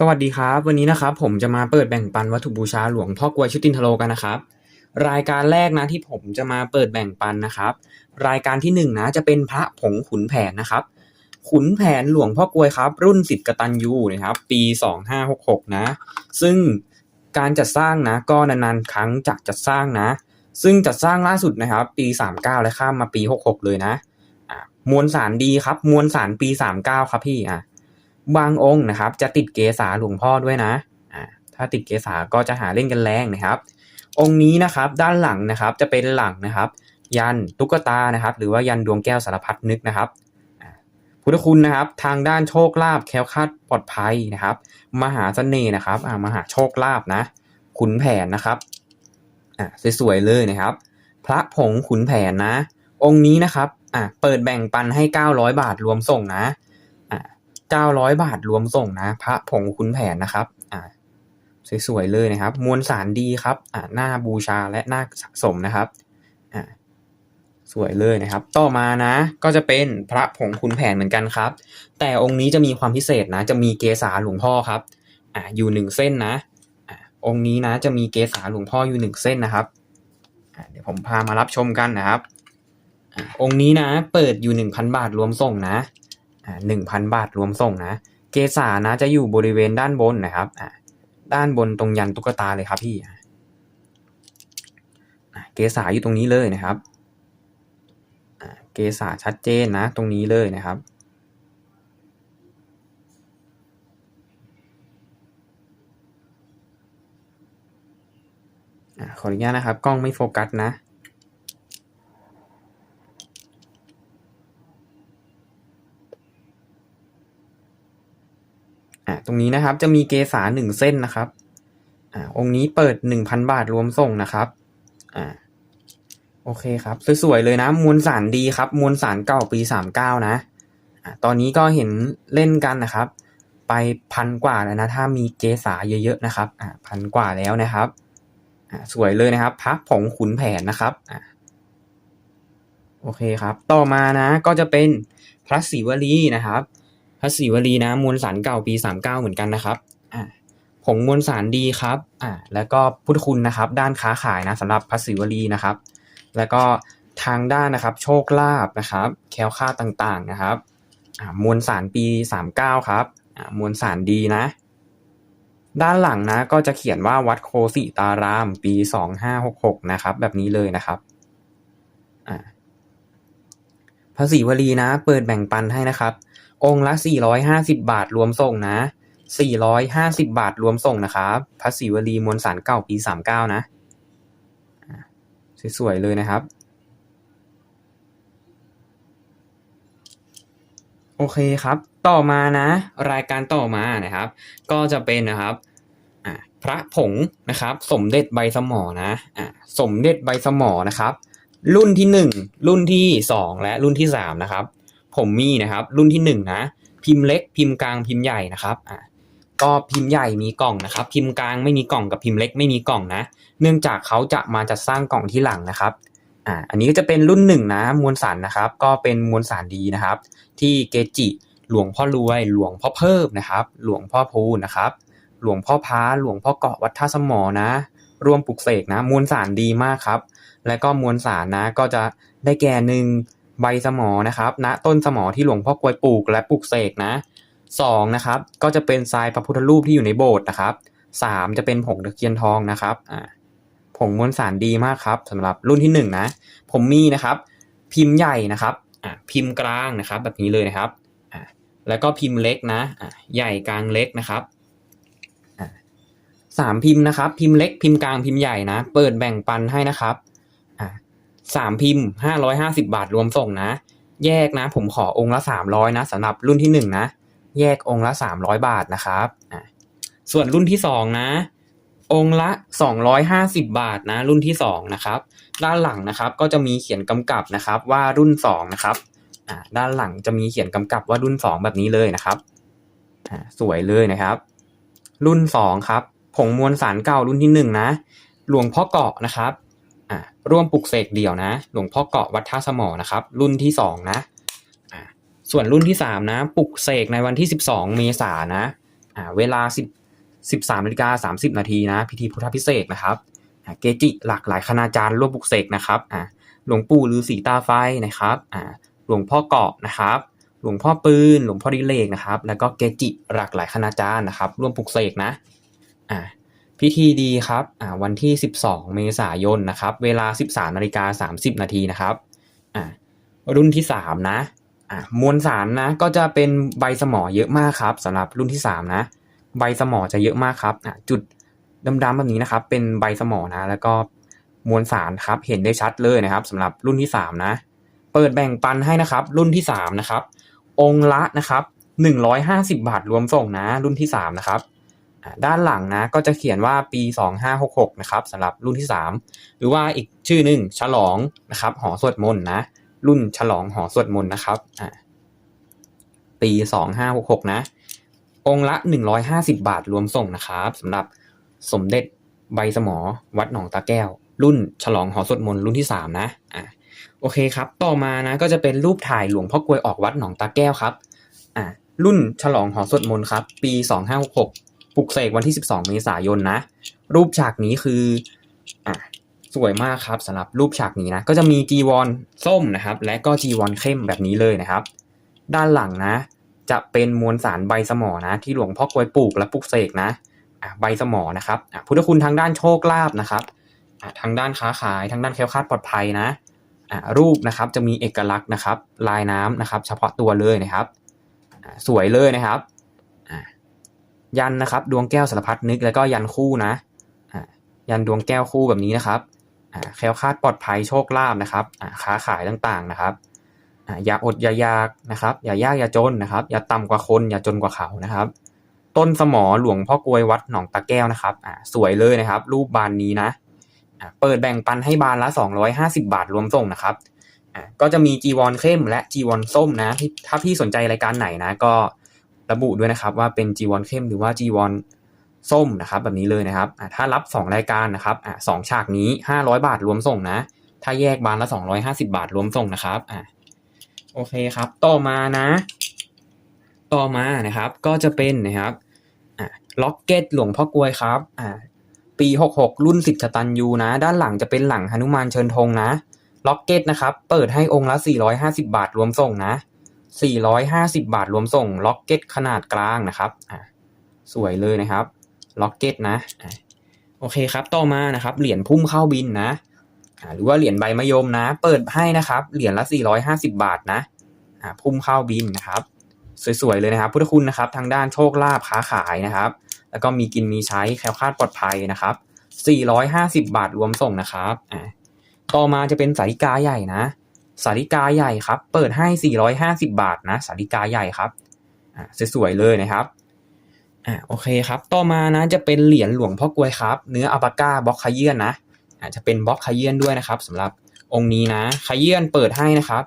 สวัสดีครับ วันนี้นะครับผมจะมาเปิดแบ่งปันวัตถุบูชาหลวงพ่อกวยชุตินทโลกันนะครับ รายการแรกนะที่ผมจะมาเปิดแบ่งปันนะครับ รายการที่หนึ่งนะจะเป็นพระผงขุนแผนนะครับ ขุนแผนหลวงพ่อกวยครับ รุ่นสิทธิ์กตัญญูนะครับ ปี 2566 นะ ซึ่งการจัดสร้างนะก็นานๆครั้งจะจัดสร้างนะ ซึ่งจัดสร้างล่าสุดนะครับ ปี 39 และข้ามมาปี 66 เลยนะอะมวลสารดีครับ มวลสารปี 39 ครับพี่อะ บางองค์นะครับ จะติดเกษาหลวงพ่อด้วยนะอ่าถ้าติดเกษาก็จะหาเล่นกันแรงนะครับ องค์นี้นะครับด้านหลังนะครับจะเป็นหลังนะครับ ยันตุ๊กตานะครับ หรือว่ายันดวงแก้วสารพัดนึกนะครับอ่าพุทธคุณนะครับ ทางด้านโชคลาภแคล้วคลาดปลอดภัยนะครับ มหาเสน่ห์นะครับอ่ามหาโชคลาภนะ ขุนแผนนะครับอ่าสวยๆเลยนะครับ พระผงขุนแผนนะ องค์นี้นะครับอ่าเปิดแบ่งปันให้ 900 บาทรวมส่งนะ อ่า900บาทรวมส่งนะ พระผงขุนแผนนะครับ อ่าสวยๆเลยนะครับ มวลสารดีครับอ่าหน้าบูชาและหน้าสะสมนะครับอ่าสวยเลยนะครับ ต่อมานะ ก็จะเป็นพระผงขุนแผนเหมือนกันครับ แต่องค์นี้จะมีความพิเศษนะ จะมีเกษาหลวงพ่อครับอ่าอยู่หนึ่งเส้นนะอ่าองค์นี้นะ จะมีเกษาหลวงพ่ออยู่หนึ่งเส้นนะครับอ่าเดี๋ยวผมพามารับชมกันนะครับอ่าองค์นี้นะ เปิดอยู่หนึ่งพันบาทรวมส่งนะ หนึ่งพันบาทรวมส่งนะ เกษานะจะอยู่บริเวณด้านบนนะครับอ่าด้านบนตรงยันตุ๊กตาเลยครับพี่เกษาอยู่ตรงนี้เลยนะครับเกษาชัดเจนนะ ตรงนี้เลยนะครับขออนุญาตนะครับ กล้องไม่โฟกัสนะ อ่าตรงนี้นะครับจะมีเกษาหนึ่งเส้นนะครับอ่าองค์นี้เปิดหนึ่งพันบาทรวมส่งนะครับอ่าโอเคครับสวยๆเลยนะมวลสารดีครับมวลสารเก่าปีสามเก้านะอ่าตอนนี้ก็เห็นเล่นกันนะครับ ไปพันกว่าแล้วนะถ้ามีเกษาเยอะๆนะครับอ่าพันกว่าแล้วนะครับอ่าสวยเลยนะครับพักผงขุนแผนนะครับอ่าโอเคครับ ต่อมานะก็จะเป็นพระศิวลีนะครับ ระศิวลีนะมวลสารเก่าปี 39 เหมือนกันนะครับอ่าผงมวลสารดีครับอ่าแล้วก็พุทธคุณนะครับ ด้านค้าขายนะสำหรับพระศิวลีนะครับ แล้วก็ทางด้านนะครับ โชคลาภนะครับ แคล้วคลาดต่างๆนะครับอ่ามวลสารปี 39 ครับอ่ามวลสารดีนะ ด้านหลังนะก็จะเขียนว่าวัดโคสิตารามปี 2566 นะครับ แบบนี้เลยนะครับอ่าพระศิวลีนะ เปิดแบ่งปันให้นะครับ องค์ละ 450 บาทรวมส่งนะ 450 บาทรวมส่งนะครับพระศิวลีมวลสารเก่าปี 39 นะอ่าสวยๆเลยนะครับ โอเคครับ ต่อมานะ รายการต่อมานะครับ ก็จะเป็นนะครับพระผงนะครับ สมเด็จใบสมอนะอ่าสมเด็จใบสมอนะครับ รุ่นที่หนึ่งรุ่นที่สองและรุ่นที่สามนะครับ ผมมีนะครับ รุ่นที่หนึ่งนะพิมพ์เล็กพิมพ์กลางพิมพ์ใหญ่นะครับอ่าก็พิมพ์ใหญ่มีกล่องนะครับ พิมพ์กลางไม่มีกล่องกับพิมพ์เล็กไม่มีกล่องนะ เนื่องจากเขาจะมาจัดสร้างกล่องที่หลังนะครับอ่าอันนี้ก็จะเป็นรุ่นหนึ่งนะมวลสารนะครับ ก็เป็นมวลสารดีนะครับ ที่เกจิหลวงพ่อรวย หลวงพ่อเพิ่มนะครับ หลวงพ่อพูนะครับ หลวงพ่อพ้าหลวงพ่อเกาะวัดท่าสมอนะร่วมปลุกเสกนะ มวลสารดีมากครับ และก็มวลสารนะก็จะได้แก่หนึ่ง ใบสมอนะครับณต้นสมอที่หลวงพ่อกวยปลูกและปลูกเสกนะสองนะครับก็จะเป็นทรายพระพุทธรูปที่อยู่ในโบสถ์นะครับสามจะเป็นผงตะเคียนทองนะครับอ่าผงมวลสารดีมากครับสำหรับรุ่นที่หนึ่งนะ ผมมีนะครับ พิมพ์ใหญ่นะครับอ่าพิมพ์กลางนะครับ แบบนี้เลยนะครับอ่าแล้วก็พิมพ์เล็กนะอ่าใหญ่กลางเล็กนะครับสามพิมพ์นะครับ พิมพ์เล็กพิมพ์กลางพิมพ์ใหญ่นะ เปิดแบ่งปันให้นะครับ สามพิมพ์ห้าร้อยห้าสิบาทรวมส่งนะ แยกนะ ผมขอองค์ละสามร้อยนะสำหรับรุ่นที่หนึ่งนะ แยกองค์ละสามร้อยบาทนะครับอ่าส่วนรุ่นที่สองนะ องค์ละสองร้อยห้าสิบาทนะ รุ่นที่สองนะครับ ด้านหลังนะครับก็จะมีเขียนกำกับนะครับว่ารุ่นสองนะครับอ่าด้านหลังจะมีเขียนกำกับว่ารุ่นสองแบบนี้เลยนะครับอ่าสวยเลยนะครับ รุ่นสองครับผงมวลสารเก่ารุ่นที่หนึ่งนะ หลวงพ่อเกาะนะครับ อ่าร่วมปลุกเสกเดี่ยวนะ หลวงพ่อเกาะวัดท่าสมอนะครับ รุ่นที่สองนะอ่าส่วนรุ่นที่สามนะ ปลุกเสกในวันที่สิบสองเมษายนนะอ่าเวลา10 13นาฬิกา30นาทีนะ พิธีพุทธพิเศษนะครับอ่าเกจิหลากหลายคณาจารย์ร่วมปลุกเสกนะครับอ่าหลวงปู่ฤาษีตาไฟนะครับอ่าหลวงพ่อเกาะนะครับหลวงพ่อปืน หลวงพ่อดิเลกนะครับ แล้วก็เกจิหลากหลายคณาจารย์นะครับ ร่วมปลุกเสกนะ อ่า พิธีดีครับอ่าวันที่ 12 เมษายนนะครับ เวลา 13นาฬิกา30 นาทีนะครับอ่ารุ่นที่ 3 นะอ่ามวลสารนะก็จะเป็นใบสมอเยอะมากครับสำหรับรุ่นที่ 3 นะ ใบสมอจะเยอะมากครับอะจุดดำๆแบบนี้นะครับ เป็นใบสมอนะ แล้วก็มวลสารครับเห็นได้ชัดเลยนะครับสำหรับรุ่นที่ 3 นะ เปิดแบ่งปันให้นะครับ รุ่นที่ 3 นะครับ องละนะครับ 150 บาทรวมส่งนะ รุ่นที่ 3 นะครับ ด้านหลังนะก็จะเขียนว่าปี 2566นะครับสำหรับรุ่นที่ 3 หรือว่าอีกชื่อหนึ่งฉลองนะครับหอสวดมนต์นะรุ่นฉลองหอสวดมนต์นะครับอะปี 2566 นะ องค์ละ 150 บาทรวมส่งนะครับสำหรับสมเด็จใบสมอวัดหนองตาแก้ว รุ่นฉลองหอสวดมนต์รุ่นที่ 3 นะอะโอเคครับ ต่อมานะก็จะเป็นรูปถ่ายหลวงพ่อกลวยออกวัดหนองตาแก้วครับอะรุ่นฉลองหอสวดมนต์ครับ ปี 2566 ปลุกเสกวันที่ 12 เมษายนนะ รูปฉากนี้คืออะสวยมากครับสำหรับรูปฉากนี้นะ ก็จะมีจีวรส้มนะครับ และก็จีวรเข้มแบบนี้เลยนะครับ ด้านหลังนะ จะเป็นมวลสารใบสมอนะ ที่หลวงพ่อกวยปลูกและปลูกเสกนะอะใบสมอนะครับอะพุทธคุณทางด้านโชคลาภนะครับอะทางด้านค้าขายทางด้านแคล้วคลาดปลอดภัยนะอะรูปนะครับจะมีเอกลักษณ์นะครับ ลายน้ำนะครับ เฉพาะตัวเลยนะครับ สวยเลยนะครับ ยันนะครับ ดวงแก้วสารพัดนึกแล้วก็ยันคู่นะยันดวงแก้วคู่แบบนี้นะครับแคล้วคลาดปลอดภัยโชคลาภนะครับค้าขายต่างๆนะครับอย่าอดอย่ายากนะครับ อย่ายากอย่าจนนะครับ อย่าต่ำกว่าคนอย่าจนกว่าเขานะครับ ต้นสมอหลวงพ่อกลวยวัดหนองตะแก้วนะครับสวยเลยนะครับ รูปบานนี้นะเปิดแบ่งปันให้บานละ 250 บาทรวมส่งนะครับก็จะมีจีวรเข้มและจีวรส้มนะถ้าพี่สนใจรายการไหนนะ ก็ ระบุด้วยนะครับว่าเป็นจีวรเข้มหรือว่าจีวรส้มนะครับแบบนี้เลยนะครับถ้ารับ 2 รายการนะครับอสองฉากนี้ 500 บาทรวมส่งนะ ถ้าแยกบานละ 250 บาทรวมส่งนะครับอะโอเคครับต่อมานะ ต่อมานะครับก็จะเป็นนะครับอ่าล็อกเก็ตหลวงพ่อกลวยครับอ่าปีหกหกรุ่นสิบชตันยูนะ ด้านหลังจะเป็นหลังหนุมานเชิญธงนะล็อกเก็ตนะครับเปิดให้องค์ละสี่ร้อยห้าสิบาทรวมส่งนะ สี่ร้อยห้าสิบาทรวมส่งล็อกเก็ตขนาดกลางนะครับอ่าสวยเลยนะครับล็อกเก็ตนะโอเคครับต่อมานะครับเหรียญพุ่มเข้าบินนะอ่าหรือว่าเหรียญใบมะยมนะ เปิดให้นะครับเหรียญละ 450 บาทนะอ่าพุ่มเข้าบินนะครับ สวยๆเลยนะครับ พุทธคุณนะครับ ทางด้านโชคลาภค้าขายนะครับ แล้วก็มีกินมีใช้แคล้วคลาดปลอดภัยนะครับ 450 บาทรวมส่งนะครับอ่าต่อมาจะเป็นสาริกาใหญ่นะ สาริกาใหญ่ครับ เปิดให้ 450 บาทนะสาริกาใหญ่ครับอ่าสวยๆเลยนะครับอ่าโอเคครับ ต่อมานะจะเป็นเหรียญหลวงพ่อกลวยครับ เนื้ออัปาก้าบล็อกขยื่นนะอาจจะเป็นบล็อกขยื่นด้วยนะครับสำหรับองค์นี้นะขยื่นเปิดให้นะครับ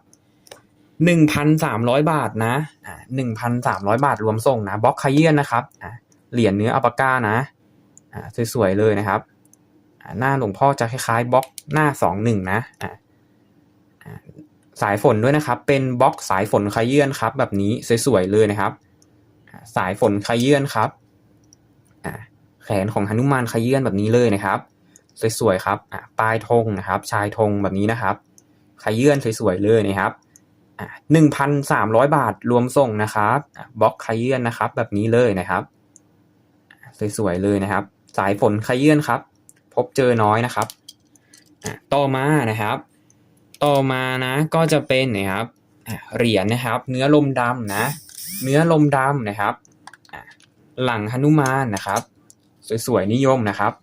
หนึ่งพันสามร้อยบาทนะอ่าหนึ่งพันสามร้อยบาทรวมส่งนะบล็อกขยื่นนะครับอ่าเหรียญเนื้ออัปปาก้านะอ่าสวยๆเลยนะครับหน้าหลวงพ่อจะคล้ายๆบล็อกหน้าสองหนึ่งนะอ่า สายฝนด้วยนะครับ เป็นบล็อกสายฝนขยื่นครับ แบบนี้สวยๆเลยนะครับ สายฝนขยื่นครับแขนของหนุมานขยื่นแบบนี้เลยนะครับสวยๆครับปลายธงนะครับ ชายธงแบบนี้นะครับขยื่นสวยๆเลยนะครับหนึ่งพันสามร้อยบาทรวมส่งนะครับบล็อกขยื่นนะครับ แบบนี้เลยนะครับ สวยๆเลยนะครับ สายฝนขยื่นครับ พบเจอน้อยนะครับต่อมานะครับ ต่อมานะก็จะเป็นนะครับเหรียญนะครับ เนื้อลมดำนะ เนื้อลมดำนะครับหลังหนุมานนะครับ สวยๆนิยมนะครับ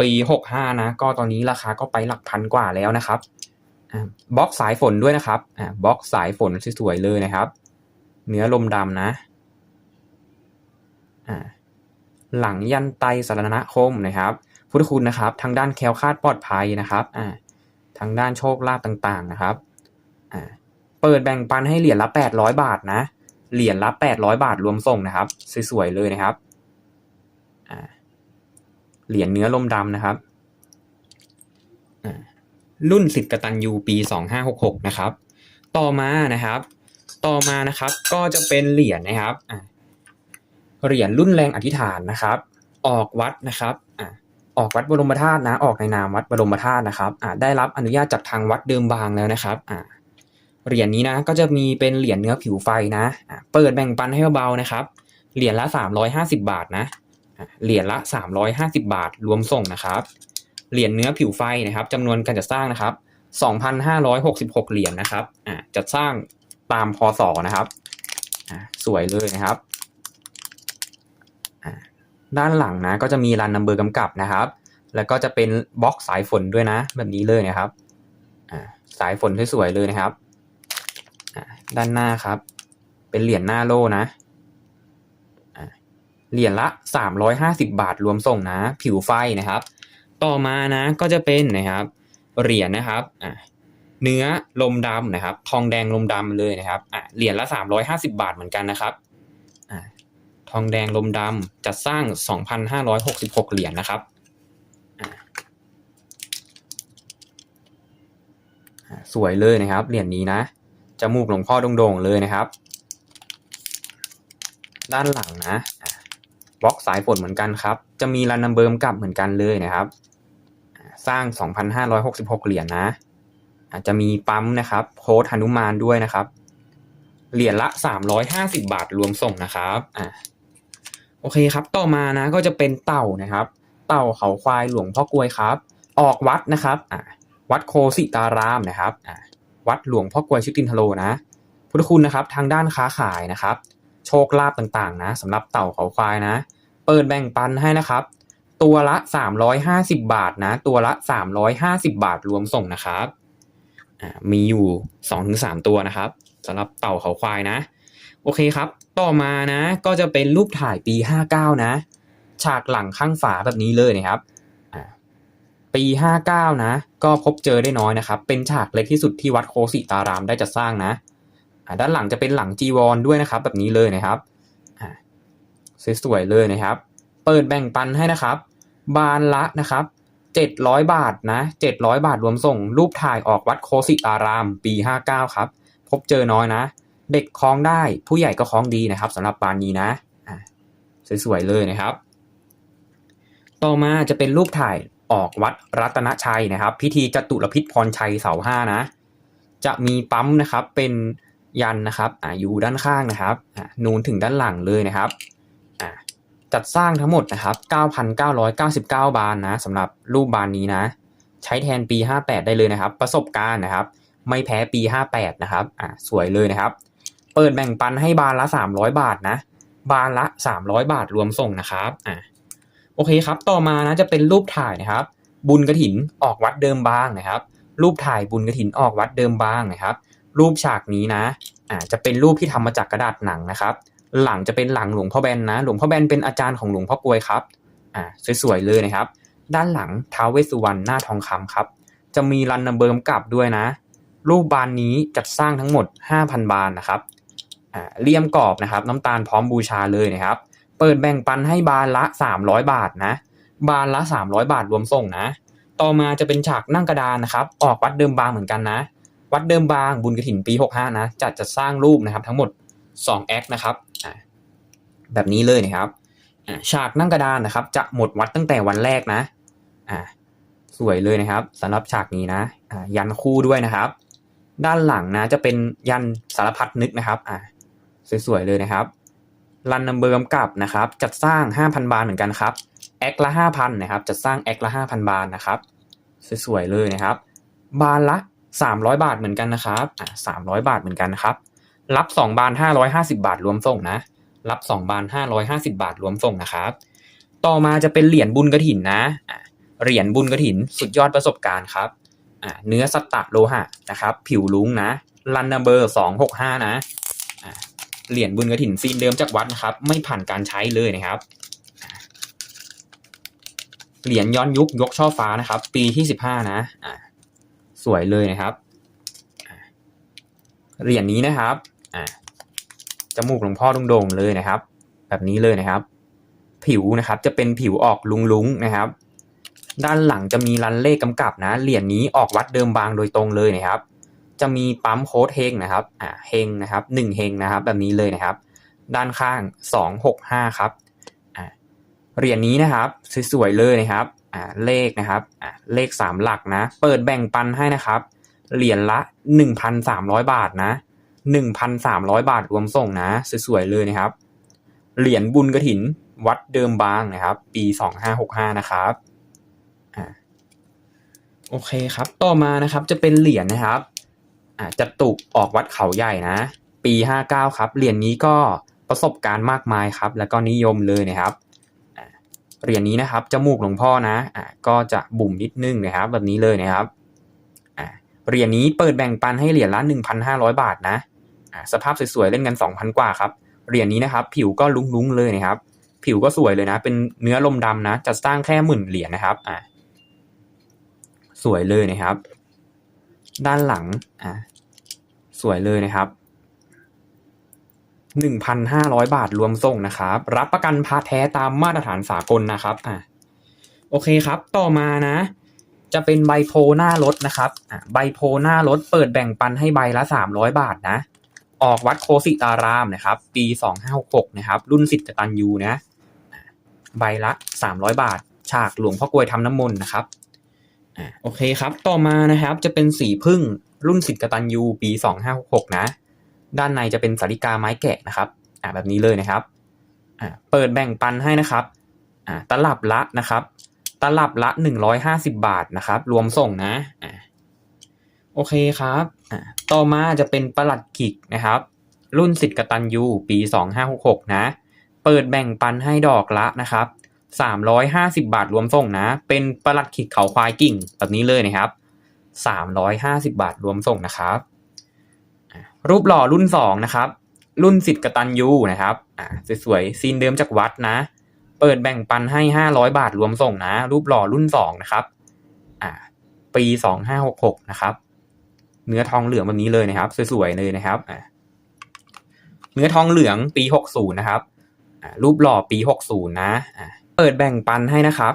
ปีหกห้านะ ก็ตอนนี้ราคาก็ไปหลักพันกว่าแล้วนะครับบล็อกสายฝนด้วยนะครับบล็อกสายฝนสวยๆเลยนะครับ เนื้อลมดำนะหลังยันไตสารณคมนะครับ พุทธคุณนะครับ ทางด้านแคล้วคลาดปลอดภัยนะครับอ่า ทางด้านโชคลาภต่างๆนะครับอ่าเปิดแบ่งปันให้เหรียญละแปดร้อยบาทนะ เหรียญละแปดร้อยบาทรวมส่งนะครับ สวยๆเลยนะครับอ่าเหรียญเนื้อลมดำนะครับรุ่นสิทธิ์กตันยูปี 2566 นะครับ ต่อมานะครับ ต่อมานะครับก็จะเป็นเหรียญนะครับเหรียญรุ่นแรงอธิษฐานนะครับ ออกวัดนะครับ ออกวัดบรมธาตุนะ ออกในนามวัดบรมธาตุนะครับได้รับอนุญาตจากทางวัดเดิมบางแล้วนะครับอะเหรียญนี้นะก็จะมีเป็นเหรียญเนื้อผิวไฟนะเปิดแบ่งปันให้เบาๆนะครับ เหรียญละ 350 บาทนะเหรียญละ 350 บาทรวมส่งนะครับ เหรียญเนื้อผิวไฟนะครับจำนวนการจัดสร้างนะครับ 2,566 เหรียญนะครับจัดสร้างตามพศนะครับสวยเลยนะครับ ด้านหลังนะก็จะมีรันนัมเบอร์กำกับนะครับ แล้วก็จะเป็นบล็อกสายฝนด้วยนะ แบบนี้เลยนะครับสายฝนสวยๆเลยนะครับด้านหน้าครับ เป็นเหรียญหน้าโล่นะะเหรียญละ 350 บาทรวมส่งนะ ผิวไฟนะครับ ต่อมานะก็จะเป็นนะครับเหรียญนะครับเนื้อลมดำนะครับ ทองแดงลมดำเลยนะครับเหรียญละ 350 บาทเหมือนกันนะครับ ทองแดงลมดำจัดสร้าง 2,566 เหรียญนะครับสวยเลยนะครับเหรียญนี้นะจมูกหลวงพ่อโด่งๆเลยนะครับ ด้านหลังนะบล็อกสายฝนเหมือนกันครับ จะมีรันนัมเบอร์มกลับเหมือนกันเลยนะครับ สร้าง 2,566 เหรียญนะอาจจะมีปั๊มนะครับ โค้ดหนุมานด้วยนะครับ เหรียญละ 350 บาทรวมส่งนะครับอ่า โอเคครับ ต่อมานะก็จะเป็นเต่านะครับ เต่าเขาควายหลวงพ่อกลวยครับ ออกวัดนะครับอ่าวัดโคสิตารามนะครับอ่าวัดหลวงพ่อกลวยชิตินทโลนะ พุทธคุณนะครับ ทางด้านค้าขายนะครับ โชคลาภต่างๆ นะสำหรับเต่าเขาควายนะ เปิดแบ่งปันให้นะครับ ตัวละ 350 บาทนะ ตัวละ 350 บาทรวมส่งนะครับมีอยู่ 2-3 ตัวนะครับสำหรับเต่าเขาควายนะ โอเคครับ ต่อมานะก็จะเป็นรูปถ่ายปี 59 นะ ฉากหลังข้างฝาแบบนี้เลยนะครับอ่าปี 59 นะ ก็พบเจอได้น้อยนะครับ เป็นฉากเล็กที่สุดที่วัดโคสิตารามได้จัดสร้างนะด้านหลังจะเป็นหลังจีวรด้วยนะครับ แบบนี้เลยนะครับสวยๆเลยนะครับ เปิดแบ่งปันให้นะครับ บานละนะครับเจ็ดร้อยบาทนะเจ็ดร้อยบาทรวมส่ง รูปถ่ายออกวัดโคสิตาราม ปีห้าเก้าครับ พบเจอน้อยนะ เด็กคล้องได้ผู้ใหญ่ก็คล้องดีนะครับสำหรับบานนี้นะสวยๆเลยนะครับ ต่อมาจะเป็นรูปถ่ายออกวัดรัตนชัยนะครับ พิธีจตุรพิษพรชัยเสาห้านะ จะมีปั๊มนะครับเป็นยันนะครับออยู่ด้านข้างนะครับนูนถึงด้านหลังเลยนะครับจัดสร้างทั้งหมดนะครับ 9,999 บาทนะสำหรับรูปบานนี้นะ ใช้แทนปี 58 ได้เลยนะครับ ประสบการณ์นะครับ ไม่แพ้ปี 58 นะครับ อ่าสวยเลยนะครับ เปิดแบ่งปันให้บานละ 300 บาทนะ บานละ 300 บาทรวมส่งนะครับอ่าโอเคครับ ต่อมานะจะเป็นรูปถ่ายนะครับ บุญกระถินออกวัดเดิมบางนะครับ รูปถ่ายบุญกระถินออกวัดเดิมบางนะครับ รูปฉากนี้นะอ่าจะเป็นรูปที่ทำมาจากกระดาษหนังนะครับ หลังจะเป็นหลังหลวงพ่อแบนนะ หลวงพ่อแบนเป็นอาจารย์ของหลวงพ่อกวยครับอ่าสวยๆเลยนะครับ ด้านหลังท้าวเวสสุวรรณหน้าทองคำครับ จะมีรันนเบอร์กำกับด้วยนะ รูปบานนี้จัดสร้างทั้งหมด 5,000 บานนะครับ เลี่ยมกรอบนะครับน้ำตาลพร้อมบูชาเลยนะครับ เปิดแบ่งปันให้บานละ 300 บาทนะ บานละ 300 บาทรวมส่งนะ ต่อมาจะเป็นฉากนั่งกระดานนะครับ ออกวัดเดิมบางเหมือนกันนะ วัดเดิมบางบุญกระถินปี 65 นะ จัดจะสร้างรูปนะครับทั้งหมด2แอคนะครับแบบนี้เลยนะครับฉากนั่งกระดานนะครับ จะหมดวัดตั้งแต่วันแรกนะอ่าสวยเลยนะครับสำหรับฉากนี้นะยันคู่ด้วยนะครับ ด้านหลังนะจะเป็นยันสารพัดนึกนะครับอ่า สวยๆเลยนะครับรันนัมเบอร์กำกับนะครับ จัดสร้าง 5,000 บาทเหมือนกันครับแอคละ5,000นะครับ จัดสร้างแอคละ5,000 บาทนะครับ สวยๆเลยนะครับ บานละ 300 บาทเหมือนกันนะครับอ่า300 บาทเหมือนกันนะครับ รับ 2 บาน 550 บาทรวมส่งนะ รับ 2 บาน 550 บาทรวมส่งนะครับ ต่อมาจะเป็นเหรียญบุญกระถินนะอ่าเหรียญบุญกระถินสุดยอดประสบการณ์ครับอ่าเนื้อสัตตะโลหะนะครับ ผิวลุ้งนะ รันนัมเบอร์ 265 นะ เหรียญบุญกระถินซีนเดิมจากวัดนะครับ ไม่ผ่านการใช้เลยนะครับ เหรียญย้อนยุคยกช่อฟ้านะครับ ปีที่15นะอ่าสวยเลยนะครับเหรียญนี้นะครับอ่าจมูกหลวงพ่อโด่งๆเลยนะครับ แบบนี้เลยนะครับ ผิวนะครับจะเป็นผิวออกลุงๆนะครับ ด้านหลังจะมีรันเลขกำกับนะเหรียญนี้ออกวัดเดิมบางโดยตรงเลยนะครับ จะมีปั๊มโค้ดเฮงนะครับอ่าเฮงนะครับหนึ่งเฮงนะครับแบบนี้เลยนะครับ ด้านข้างสองหกห้าครับอ่าเหรียญนี้นะครับสวยๆเลยนะครับอ่าเลขนะครับอ่าเลขสามหลักนะ เปิดแบ่งปันให้นะครับ เหรียญละหนึ่งพันสามร้อยบาทนะหนึ่งพันสามร้อยบาทรวมส่งนะ สวยๆเลยนะครับ เหรียญบุญกระถินวัดเดิมบางนะครับ ปีสองห้าหกห้านะครับอ่าโอเคครับ ต่อมานะครับจะเป็นเหรียญนะครับ อ่าจตุออกวัดเขาใหญ่นะ ปีห้าเก้าครับ เหรียญนี้ก็ประสบการณ์มากมายครับ แล้วก็นิยมเลยนะครับเหรียญนี้นะครับจมูกหลวงพ่อนะอ่าก็จะบุ่มนิดนึงนะครับ แบบนี้เลยนะครับอ่าเหรียญนี้เปิดแบ่งปันให้เหรียญละหนึ่งพันห้าร้อยบาทนะอ่าสภาพสวยๆเล่นกันสองพันกว่าครับเหรียญนี้นะครับ ผิวก็ลุ้งๆเลยนะครับ ผิวก็สวยเลยนะ เป็นเนื้อลมดำนะจะสร้างแค่หมื่นเหรียญนะครับอ่าสวยเลยนะครับ ด้านหลังอ่าสวยเลยนะครับหนึ่งพันห้าร้อยบาทรวมส่งนะครับ รับประกันพาแท้ตามมาตรฐานสากลนะครับอ่าโอเคครับ ต่อมานะ จะเป็นใบโพหน้ารถนะครับอ่าใบโพหน้ารถเปิดแบ่งปันให้ใบละสามร้อยบาทนะ ออกวัดโคสิตารามนะครับ ปีสองห้าหกนะครับ รุ่นสิทธิ์ตันยูนะ ใบละสามร้อยบาท ฉากหลวงพ่อกลวยทำน้ำมนต์นะครับ โอเคครับ ต่อมานะครับจะเป็นสีพึ่งรุ่นสิทธิ์กตันยูปีสองห้าหกนะ ด้านในจะเป็นสาริกาไม้แกะนะครับ อ่าแบบนี้เลยนะครับ อ่าเปิดแบ่งปันให้นะครับ อ่าตลับละนะครับ ตลับละหนึ่งร้อยห้าสิบบาทนะครับ รวมส่งนะ อ่าโอเคครับอ่าต่อมาจะเป็นประหลัดขิกนะครับ รุ่นสิทธิ์กตันยูปีสองห้าหกหกนะ เปิดแบ่งปันให้ดอกละนะครับ สามร้อยห้าสิบาทรวมส่งนะ เป็นประหลัดขิกเขาควายกิ่งแบบนี้เลยนะครับสามร้อยห้าสิบาทรวมส่งนะครับ รูปหล่อรุ่นสองนะครับ รุ่นสิทธิ์กตันยูนะครับสวยๆซีนเดิมจากวัดนะ เปิดแบ่งปันให้ห้าร้อยบาทรวมส่งนะ รูปหล่อรุ่นสองนะครับปีสองห้าหกหกนะครับ เนื้อทองเหลืองแบบนี้เลยนะครับ สวยๆเลยนะครับเนื้อทองเหลืองปีหกศูนย์นะครับรูปหล่อปีหกศูนย์นะ เปิดแบ่งปันให้นะครับ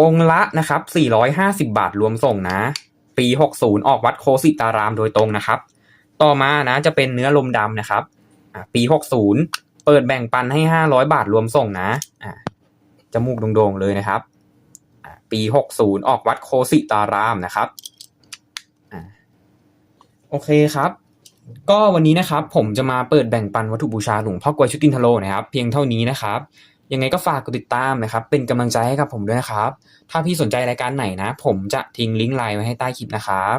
อองละนะครับสี่ร้อยห้าสิบาทรวมส่งนะ ปีหกศูนย์ออกวัดโคสิตารามโดยตรงนะครับ ต่อมานะจะเป็นเนื้อลมดำนะครับปีหกศูนย์เปิดแบ่งปันให้ห้าร้อยบาทรวมส่งนะจมูกโด่งๆเลยนะครับ ปีหกศูนย์ออกวัดโคสิตารามนะครับโอเคครับ ก็วันนี้นะครับผมจะมาเปิดแบ่งปันวัตถุบูชาหลวงพ่อกวยชุตินทโลนะครับ เพียงเท่านี้นะครับ ยังไงก็ฝากกดติดตามนะครับ เป็นกำลังใจให้กับผมด้วยนะครับ ถ้าพี่สนใจรายการไหนนะ ผมจะทิ้งลิงก์ไลน์ไว้ให้ใต้คลิปนะครับ